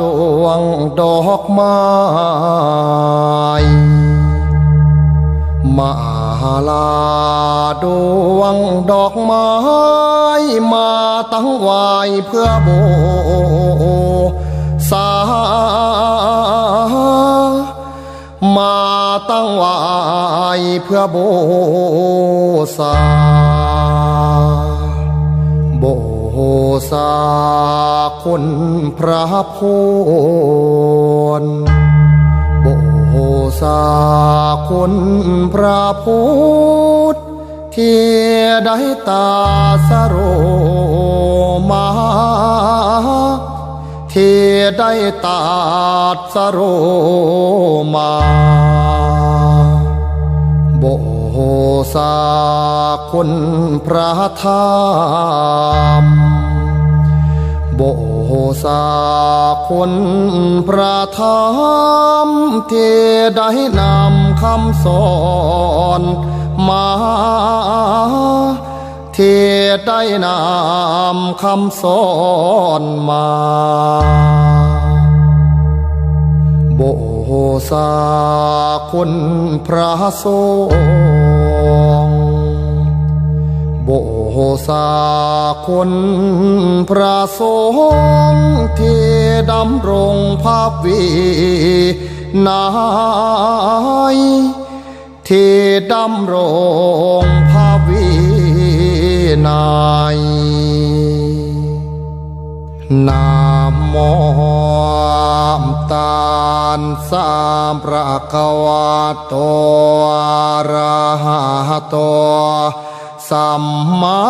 ดอกไม้มาลาดวงดอกไม้มาตั้งไว้เพื่อโบสามาตั้งไว้เพื่อโบสาโบสาคุณ พระพูนโบสาคุณพระพุทธที่ได้ตาสโรมาเทได้ตาสโรมาโบสาคุณพระธรรมโบ สาคุณพระธรรมที่ได้นำคำสอนมาเทได้นำคำสอนมาโบสาคุณพระสงฆ์โบ สาคุณพระสงฆ์ที่ดำรงภาพวีนายที่ดำรงภาพวีนายนามโมตานสามพระกวาโตอะระหะโต สัมมา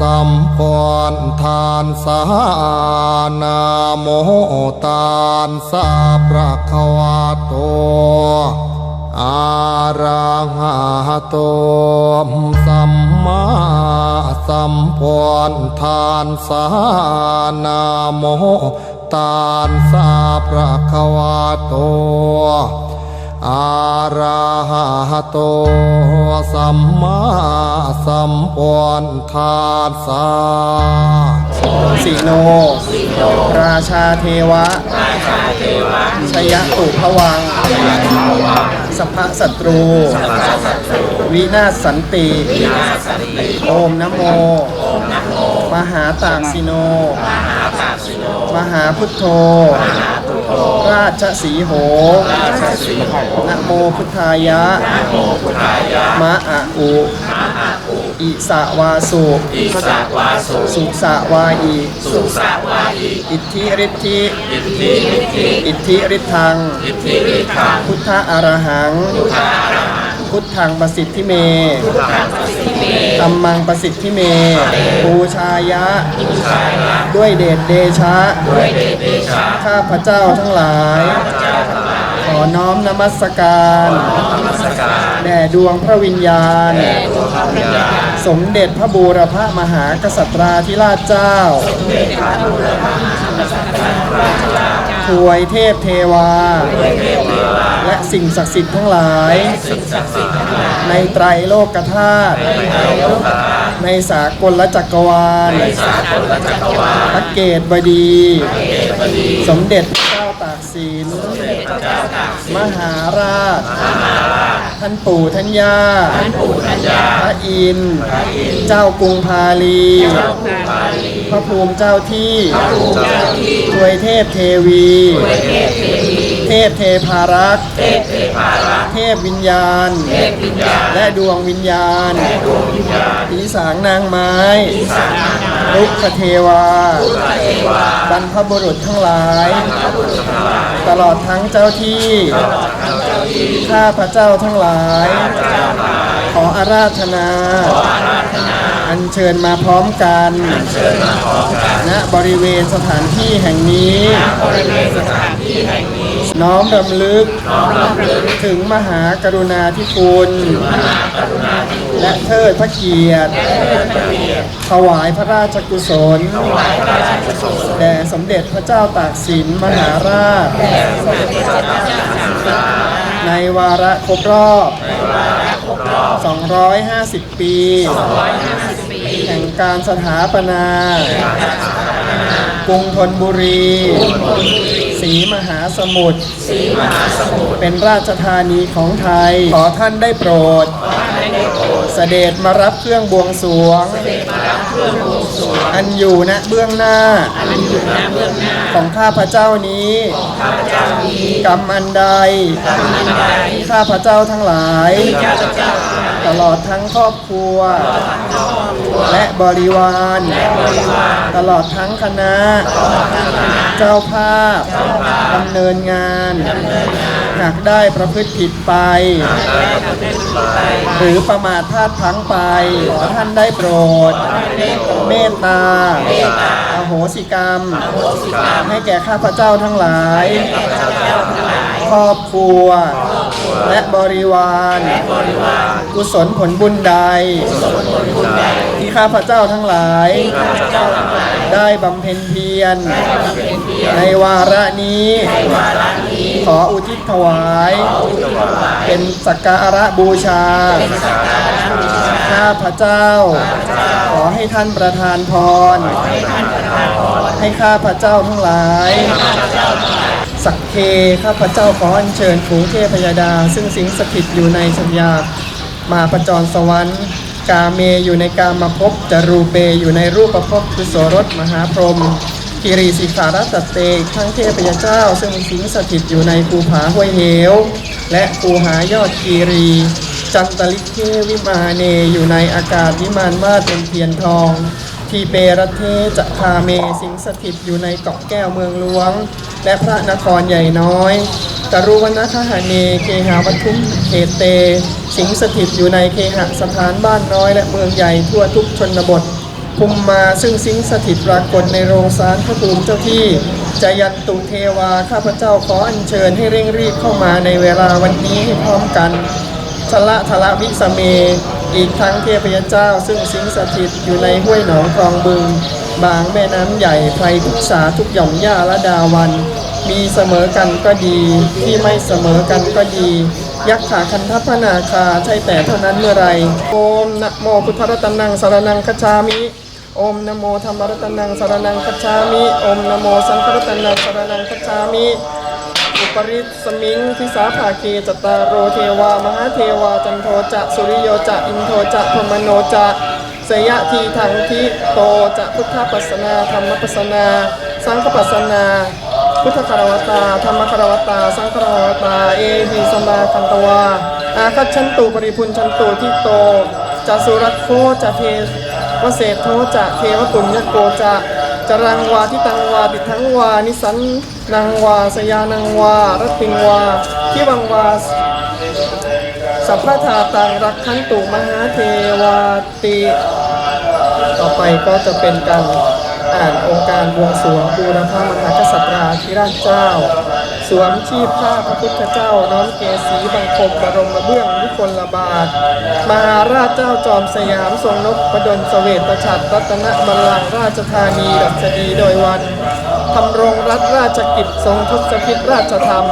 สัมพุทธานสานาโมตานสาพระกวาโตอารังหาโตสัมมาสัมพุทธานสานาโมตานสาพระควาโต อาราหะโต สัมมาสัมพุทธานสาสิโน ราชาเทวะ ชยตุพวัง สัพพะศัตรู วินาศสันติ โอมนะโม มหาตากสิโน มหาพุทโธ ราชสีโหนะโมพุทธายะมะอะอุอิสาวาสุ อิสาวาสุ สุสะวาอีสุสาวาอิอิทธิฤทธิ อิทธิฤทธิ อิทธิฤทธัง อิทธิฤทธัง พุทธะอรหัง พุทธังประสิทธิเมธร รมังประสิทธิเมปูชายะ ด้วยเดชเดชะ ข้าพระเจ้าทั้งหลาย ขอน้อมนมัสการ แด่ดวงพระวิญญาณ สมเด็จพระบูรพมหากษัตราธิราชเจ้า ถวยเทพเทวา และสิ่งศักดิ์สิทธิ์ทั้งหลาย ในไตรโลกธาตุในสากลจักรวาลพระเกตบดี สมเด็จพระเจ้าตากสินมหาราช ท่านปู่ท่านย่า พระอินทร์เจ้ากรุงพาลีพ ระภูมิเจ้าที่ทวยเทพเทวี เทพเทพารักษ์เทพวิญญาณ และดวงวิญญาณผีสางนางไม้ลุกขเทวา บรรพบุรุษทั้งหลาย ตลอดทั้งเจ้าที่ ข้าพระเจ้าทั้งหลาย ขออาราธนาอัญเชิญมาพร้อมกันณบริเวณสถานที่แห่งนี้น้อมรำลึกถึงมหากรุณาธิคุณและเทิดพระเกียรติถวายพระราชกุศลแด่สมเด็จพระเจ้าตากสินมหาราช ในวาระครบรอบ 250 ปีแห่งการสถาปนากรุงธนบุรีศสีมหาสมุทรเป็นราชธานีของไทย ขอท่านได้โปรด เสด็จมารับเครื่องบวงสรวง อันอยู่ณเบื้องหน้า ของข้าพเจ้านี้กรรมอันใดข้าพเจ้าทั้งหลาย ตลอดทั้งครอบครัว และบริวาร ตลอดทั้งคณะ เจ้าภาพดำเนินงาน หากได้ประพฤติผิดไป หรือประมาทพลาดพลั้งไป ขอท่านได้โปรด เมตตาอโหสิกรรม ให้แก่ข้าพเจ้าทั้งหลาย ครอบครัว และบริวารกุศลผลบุญใด ที่ข้าพเจ้าทั้งหลาย ได้บำเพ็ญเพียร ในวาระนี้ ขออุทิศถวาย เป็นสักการะบูชา ข้าพระเจ้า ขอให้ท่านประทานพร ให้ข้าพระเจ้าทั้งหลาย สักเคข้าพระเจ้าขออัญเชิญฝูงเทพยดา ซึ่งสิงสถิตอยู่ในสัญญามาประจรสวรรค์กาเมอยู่ในกามาภพจรูเปอยู่ในรูปภพคือโสรถมหาพรหม กิรีสิขารัตเตกทั้งเทพยเจ้า ซึ่งสิงสถิตอยู่ในภูผาห้วยเหว และภูหายอดกีรี จันตลิเทวิมาเนอยู่ในอากาศวิมานมาดเป็นเทียนทองทีเปรเทจะคาเมสิงสถิตอยู่ในเกาะแก้วเมืองหลวง และพระนครใหญ่น้อยกรุวนาคหาเนเคหาวัตุมเขตเต สิงสถิตอยู่ในเคหสถานบ้านน้อยและเมืองใหญ่ทั่วทุกชนบท ภูมิมาซึ่งสิงสถิตปรากฏในโรงสารพระภูมิเจ้าที่จายันตุเทวาข้าพเจ้าขออัญเชิญให้เร่งรีบเข้ามาในเวลาวันนี้ให้พร้อมกันชละทละวิสเม อีกทั้งเทพยเจ้า ซึ่งสิงสถิตอยู่ในห้วยหนองคลองบึง บางแม่น้ำใหญ่ไพรทุกษาทุกหย่อมหญ้าละดาวัน มีเสมอกันก็ดี ที่ไม่เสมอกันก็ดี ยักษ์ขาคันทัพนาคาใช่แต่เท่านั้นเมื่อไรโอมนะโมพุทธรัตนังสารนังคจฉามิ อมนโมธรรมรัตนังสารนังคจฉามิอมนโมสังฆรัตนังสารนังคจฉามิอุปริสมิงทิสาภาเคจตารโรเทวามหาเทวาจันโทจะสุริโยจะอินโทจะพมโนจะสยะทีทังทิโตจะพุทธปัสนาธรรมปัสนา สังฆปัสนา พุทธคารวตาธรรมคารวตา สังฆคารวตา เอหิสมาคันตวาอาคัจฉันตุปริพุนชันตุทิโตจะสุรัตโคจะเท วเศธโทจะเทวปุญญโกจะจรังวาทิตังวาติทังวานิสันนังวาสยานังวารัติงวาทิวังวาสัพพทาตังรักขันตุมหาเทวาติ ต่อไปก็จะเป็นการอ่านองค์การบวงสรวงบูรพามหากษัตราธิราชเจ้า สวมชีพผ้าพระพุทธเจ้าน้อมเกศีบังคมบรมเบื้องยุคนละบาท มหาราชเจ้าจอมสยามทรงนพประดลเสวตฉัตรรัตนบัลลังก์ราชธานีดัชดีโดยวันทำรงรัฐราชกิจทรงทศพิธราชธรรม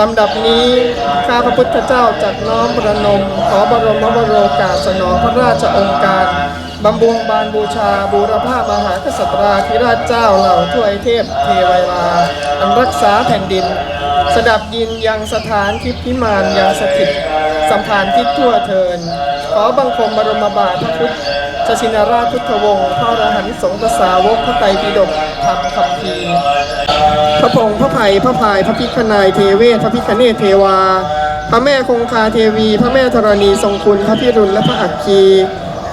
ลำดับนี้ข้าพระพุทธเจ้าจัดน้อมประนม ขอบรมวโรกาสสนองพระราชองค์การ บำบุงบานบูชาบูรพามหากษัตราธิราชเจ้าเหล่าทวยเทพเทวราอันรักษาแผ่นดิน สดับยินยังสถานทิพพิมานยังสถิตสัมพันทิศทั่วเทิน ขอบังคมบรมบาทพระพุทธชินราชพุทธวงศ์พระอรหันต์สงฆ์สาวกพระไตรปิฎกธรรมคัมภีพระพงษ์พระไผ่พระพายพระพิฆนายเทเวศพระพิฆเนศเทวา พระแม่คงคาเทวี พระแม่ธรณีทรงคุณพระพิรุณและพระอัคคี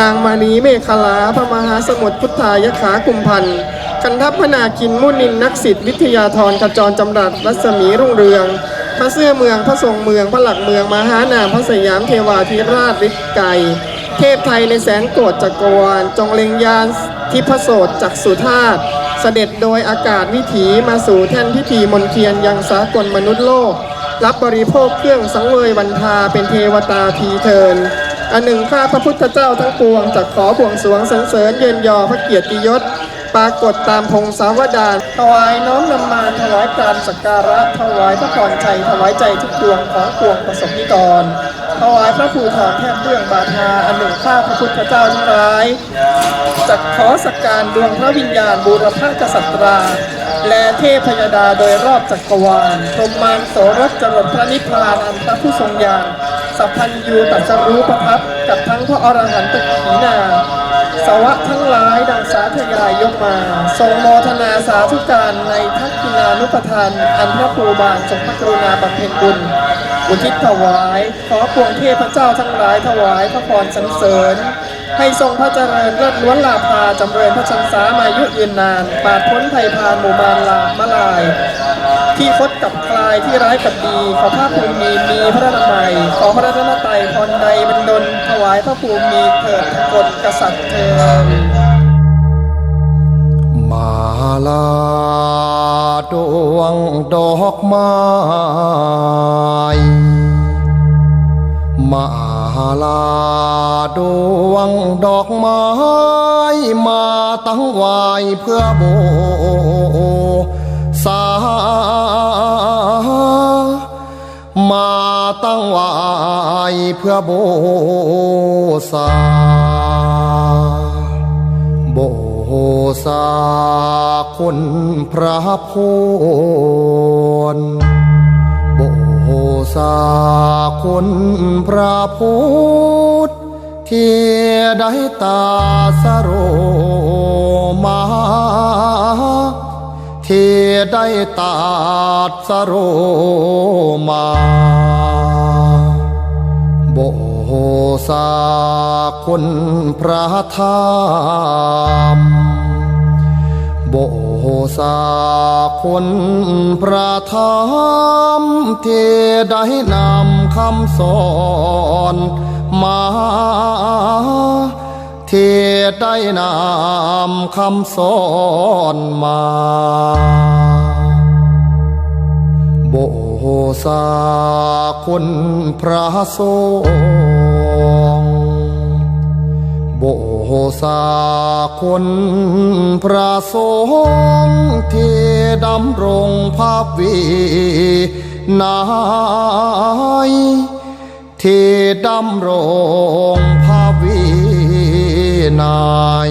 นางมานีเมฆลาพระมหาสมุทรพุทธายขากุมพันธ์กันทัพพนาคินมุนินนักสิทธิวิทยาธรกระจรจำรัดรัศมีรุ่งเรือง พระเสื้อเมืองพระทรงเมืองพระหลักเมืองมหานามพระสยามเทวาธิราชฤทธิ์ไกรเทพไทยในแสนโกรธจักรวาลจงเล็งยานทิพโสตจักสุธาตเสด็จโดยอากาศวิถีมาสู่แท่นพิธีมนเทียนยังสากลมนุษย์โลก รับบริโภคเครื่องสังเวยวันทาเป็นเทวตาทีเทิน อันหนึ่งข้าพระพุทธเจ้าทั้งปวงจักขอบวงสรวงสรรเสริญเยินยอพระเกียรติยศ ปรากฏตามพงศาวดารถวายน้อมนำมาถวายการสักการะถวายพระพรชัยถวายใจทุกดวงของปวงประสบนิกร ถวายพระภูทรแทบเบื้องบาทาอันหนึ่งข้าพระพุทธเจ้าทั้งหลายจักขอสักการดวงพระวิญญาณบูรพกษัตรา และเทพยดาโดยรอบจักรวาลพรหมานโสรสจรดพระนิพพานอันพระผู้ทรงญาณสัพพัญยูตัสรู้ประทับกับทั้งพระอรหันตขีนาสวะทั้งหลายดังสาธยายยกมา ทรงโมทนาสาธุการในทักกินานุปทาน อันพระภูบาลทรงพระกรุณาบำเพ็ญบุญ อุทิศถวาย ขอปวงเทพเจ้าทั้งหลายถวายพระพรสรรเสริญ ให้ทรงพระเจริญเลิศล้วนลาภาจำเริญพระชันษามายุยืนนาน ปาดพ้นภัยพานหมู่บานลามะลาย ที่คดกับคลายที่ร้ายกับดี ขอพระภูมิมีพระนามัย ขอพระรัตนตรัยพรใดบรรดลถวายพระภูมิมีเถิดกฎกษัตริย์เถิดมาลาดวงดอกไม้ มาลาดวงดอกไม้มาตั้งไว้เพื่อโบสามาตั้งไว้เพื่อโบสาโบสาคุณพระพรโบ สาคุณพระพุทธที่ได้ตาสโรมา ที่ได้ตาสโรมา โบสาคุณพระธรรมโบ สาคุณพระธรรมที่ได้นำคำสอนมาที่ได้นำคำสอนมาโบสาคุณพระส สาคนพระสงฆ์ที่ดำรงภาพวีนายที่ดำรงภาพวีนาย